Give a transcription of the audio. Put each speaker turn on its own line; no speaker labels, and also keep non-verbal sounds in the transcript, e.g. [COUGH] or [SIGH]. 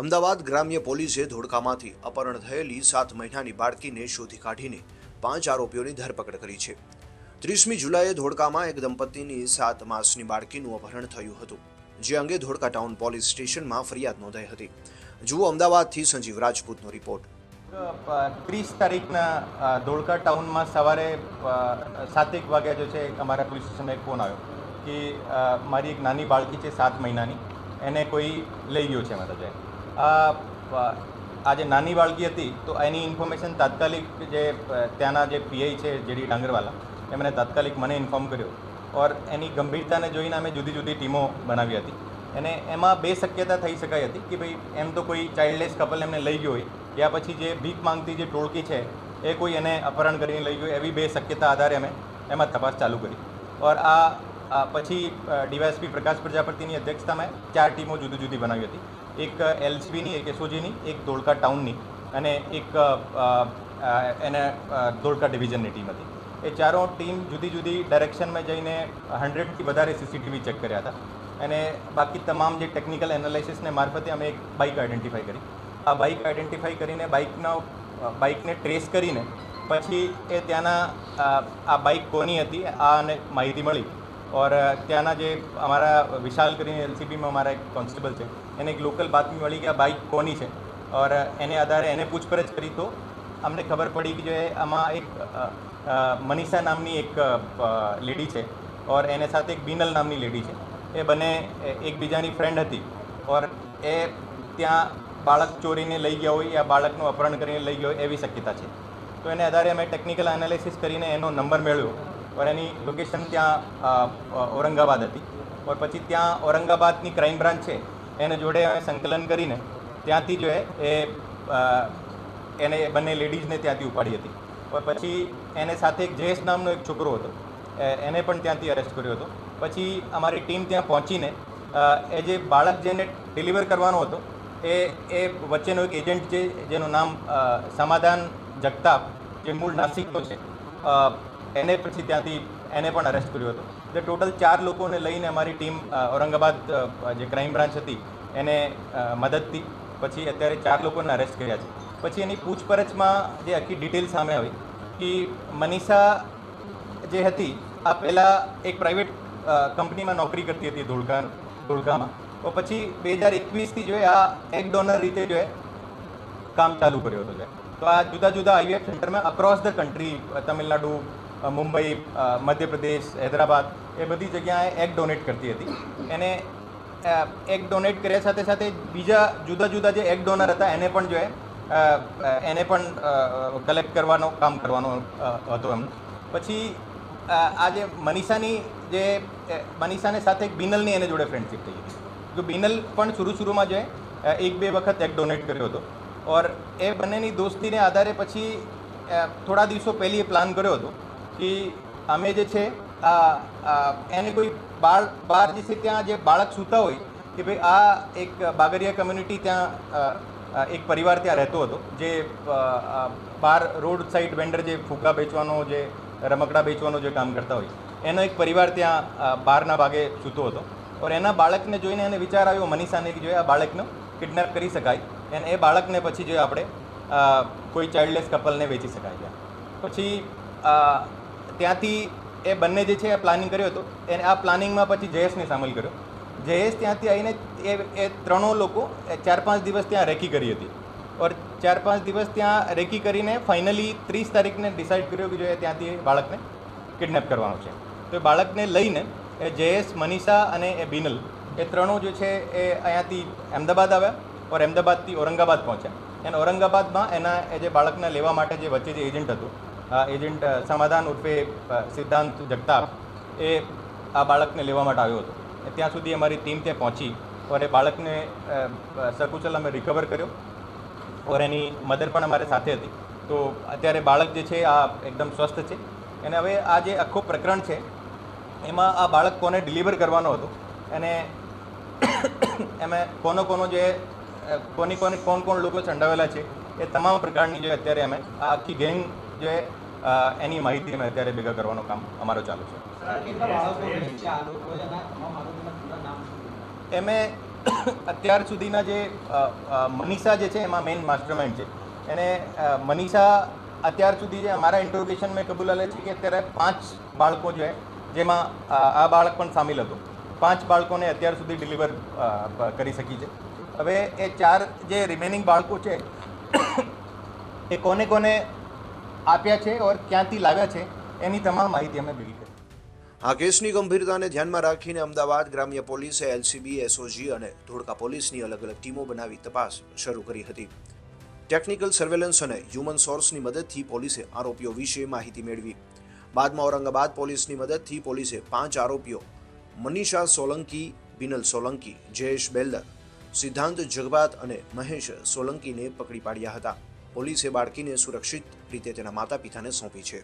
અમદાવાદ ગ્રામ્ય પોલીસે ધોળકામાંથી અપહરણ થયેલી સાત મહિનાની બાળકીને શોધી કાઢીને પાંચ આરોપીઓની ધરપકડ કરી છે. ત્રીસમી જુલાઈએ ધોળકામાં એક દંપતીની સાત માસની બાળકીનું અપહરણ થયું હતું, જે અંગે ધોળકા ટાઉન પોલીસ સ્ટેશનમાં ફરિયાદ નોંધાઈ હતી. જુઓ અમદાવાદથી સંજીવ રાજપૂતનો રિપોર્ટ.
ત્રીસ તારીખના ધોળકા ટાઉનમાં સવારે સાતેક વાગ્યા જો છે અમારા પોલીસ સ્ટેશનમાં એક ફોન આવ્યો કે મારી એક નાની બાળકી છે સાત મહિનાની, એને કોઈ લઈ ગયો છે મારા છે આ આ જે નાની બાળકી હતી તો એની ઇન્ફોર્મેશન તાત્કાલિક જે ત્યાંના જે પીઆઈ છે, જેડી ડાંગરવાલા, એમણે તાત્કાલિક મને ઇન્ફોર્મ કર્યો. ઓર એની ગંભીરતાને જોઈને અમે જુદી જુદી ટીમો બનાવી હતી. અને એમાં બે શક્યતા થઈ શકાય હતી કે ભાઈ એમ તો કોઈ ચાઇલ્ડલેસ કપલ એમને લઈ ગયો હોય, યા પછી જે ભીખ માંગતી જે ટોળકી છે, એ કોઈ એને અપહરણ કરીને લઈ ગયું એવી બે શક્યતા આધારે અમે એમાં તપાસ ચાલુ કરી. ઓર આ પછી ડીવાયએસપી પ્રકાશ પ્રજાપતિની અધ્યક્ષતામાં ચાર ટીમો જુદી જુદી બનાવી હતી. એક એલસીબીની, એક એસઓજીની, એક ધોળકા ટાઉનની અને એક એને ધોળકા ડિવિઝનની ટીમ હતી. એ ચારો ટીમ જુદી જુદી ડાયરેક્શનમાં જઈને હંડ્રેડથી વધારે સીસીટીવી ચેક કર્યા હતા. અને બાકી તમામ જે ટેકનિકલ એનાલિસિસને મારફતે અમે એક બાઇક આઈડેન્ટિફાઈ કરી. આ બાઇક આઈડેન્ટિફાઈ કરીને બાઇકનો બાઇકને ટ્રેસ કરીને પછી એ ત્યાંના આ બાઇક કોની હતી, આ અને માહિતી મળી. ઓર ત્યાંના જે અમારા વિશાલ કરીને એલસીબીમાં અમારા એક કોન્સ્ટેબલ છે એને એક લોકલ બાતમી મળી કે આ બાઇક કોની છે ઓર એને આધારે એને પૂછપરછ કરી તો અમને ખબર પડી કે જે આમાં એક મનીષા નામની એક લેડી છે ઓર એને સાથે એક બિનલ નામની લેડી છે એ બંને એકબીજાની ફ્રેન્ડ હતી ઓર એ ત્યાં બાળક ચોરીને લઈ ગયા હોય યા બાળકનું અપહરણ કરીને લઈ ગયો એવી શક્યતા છે। તો એને આધારે અમે ટેકનિકલ એનાલિસિસ કરીને એનો નંબર મેળવ્યો ઓર એની લોકેશન ત્યાં ઔરંગાબાદ હતી. ઓર પછી ત્યાં ઔરંગાબાદની ક્રાઇમ બ્રાન્ચ છે, એને જોડે અમે સંકલન કરીને ત્યાંથી જો એ એને બંને લેડીઝને ત્યાંથી ઉપાડી હતી. પણ પછી એને સાથે એક જયેશ નામનો એક છોકરો હતો. એને પણ ત્યાંથી અરેસ્ટ કર્યો હતો. પછી અમારી ટીમ ત્યાં પહોંચીને એ જે બાળક જેને ડિલિવર કરવાનો હતો, એ એ વચ્ચેનો એક એજન્ટ છે, જેનું નામ સમાધાન જગતાપ, જે મૂળ નાસિકનો છે એને પછી ત્યાંથી એને પણ અરેસ્ટ કર્યો હતો. એટલે ટોટલ ચાર લોકોને લઈને અમારી ટીમ ઔરંગાબાદ જે ક્રાઇમ બ્રાન્ચ હતી, એને મદદથી પછી અત્યારે ચાર લોકોને અરેસ્ટ કર્યા છે. પછી એની પૂછપરછમાં જે આખી ડિટેલ સામે આવી કે મનીષા જે હતી, આ પહેલાં એક પ્રાઇવેટ કંપનીમાં નોકરી કરતી હતી ધોળકા, ધોળકામાં. તો પછી બે હજાર એકવીસથી જો આ એક ડોનર રીતે જો કામ ચાલુ કર્યો હતો. તો આ જુદા જુદા આઈવીએફ સેન્ટરમાં across the country Tamil Nadu Mumbai Madhya Pradesh, Hyderabad એ બધી જગ્યાએ એગ ડોનેટ કરતી હતી. એને એગ ડોનેટ કર્યા સાથે સાથે બીજા જુદા જુદા જે એગ ડોનર હતા, એને પણ જો એને પણ કલેક્ટ કરવાનો, કામ કરવાનો હતો એમ પછી આ જે મનીષાની જે મનીષાને સાથે એક બિનલની એને જોડે ફ્રેન્ડશિપ થઈ હતી. તો બિનલ પણ શરૂ શરૂમાં જે એક બે વખત એક ડોનેટ કર્યો હતો. ઓર એ બંનેની દોસ્તીને આધારે પછી થોડા દિવસો પહેલી એ પ્લાન કર્યો હતો. કે અમે જે છે, આ એને કોઈ બાળ બાર જે છે ત્યાં જે બાળક સૂતા હોય, કે ભાઈ આ એક બાગરિયા કમ્યુનિટી ત્યાં એક પરિવાર ત્યાં રહેતો હતો, જે બાર રોડ સાઈડ વેન્ડર જે ફૂગા વેચવાનો, જે રમકડા વેચવાનો જે કામ કરતા હોય, એનો એક પરિવાર ત્યાં બહારના ભાગે સૂતો હતો. ઓર એના બાળકને જોઈને એને વિચાર આવ્યો મનીષાને કે જોઈએ આ બાળકનો કિડનેપ કરી શકાય. અને એ બાળકને પછી જો આપણે કોઈ ચાઇલ્ડલેસ કપલને વેચી શકાય પછી ત્યાંથી એ બંને જે છે એ પ્લાનિંગ કર્યો હતો. એને આ પ્લાનિંગમાં પછી જયેશને સામેલ કર્યો. જયેશ ત્યાંથી આવીને એ એ ત્રણો લોકો ચાર પાંચ દિવસ ત્યાં રેકી કરી હતી. ઓર ચાર પાંચ દિવસ ત્યાં રેકી કરીને ફાઇનલી ત્રીસ તારીખને ડિસાઇડ કર્યો કે જો એ ત્યાંથી બાળકને કિડનેપ કરવાનો છે. તો એ બાળકને લઈને એ જયેશ, મનીષા અને એ બિનલ એ ત્રણો જે છે એ અહીંયાથી અમદાવાદ આવ્યા ઓર અમદાવાદથી ઔરંગાબાદ પહોંચ્યા. અને ઔરંગાબાદમાં એના એ જે બાળકને લેવા માટે જે વચ્ચે જે એજન્ટ હતું એજન્ટ સમાધાન ઉર્ફે સિદ્ધાંત જગતાપ એ આ બાળકને લેવા માટે આવ્યો હતો. ત્યાં સુધી અમારી ટીમ ત્યાં પહોંચી ઓર એ બાળકને અ, અમે રિકવર કર્યો ઓર એની મધર પણ અમારે સાથે હતી. તો અત્યારે બાળક જે છે આ એકદમ સ્વસ્થ છે. અને હવે આ જે આખું પ્રકરણ છે એમાં આ બાળક કોને ડિલિવર કરવાનો હતો? અને [COUGHS] એમાં કોનો કોનો જે કોની કોની કોણ કોણ લોકો સંડાવેલા છે એ તમામ પ્રકારની જે અત્યારે અમે આખી ગેંગ જે એની માહિતી અમે અત્યારે ભેગા કરવાનું કામ અમારું ચાલુ છે. એમે અત્યાર સુધીના જે મનીષા જે છે, એમાં મેઇન માસ્ટરમાઇન્ડ છે. એને મનીષા અત્યાર સુધી જે અમારા ઇન્ટ્રોગેશન મેં કબૂલાલે છે કે અત્યારે પાંચ બાળકો છે, જેમાં આ બાળક પણ સામેલ હતું. પાંચ બાળકોને અત્યાર સુધી ડિલિવર કરી શકી છે. હવે એ ચાર જે રિમેનિંગ બાળકો છે, એ કોને કોને આપ્યા છે ઓર ક્યાંથી લાવ્યા છે, એની તમામ માહિતી અમે ભેગી
આ કેસની ગંભીરતાને ધ્યાનમાં રાખીને અમદાવાદ ગ્રામ્ય પોલીસે, એલસીબી, એસઓજી અને ધોળકા પોલીસની અલગ અલગ ટીમો બનાવી તપાસ શરૂ કરી હતી. ટેકનિકલ સર્વેલન્સ અને હ્યુમન સોર્સની મદદથી પોલીસે આરોપીઓ વિશે માહિતી મેળવી. બાદમાં ઔરંગાબાદ પોલીસની મદદથી પોલીસે પાંચ આરોપીઓ, મનીષા સોલંકી, બિનલ સોલંકી, જયેશ બેલ્દર સિદ્ધાંત જગબાત અને મહેશ સોલંકીને પકડી પાડ્યા હતા. પોલીસે બાળકીને સુરક્ષિત રીતે તેના માતા પિતાને સોંપી છે.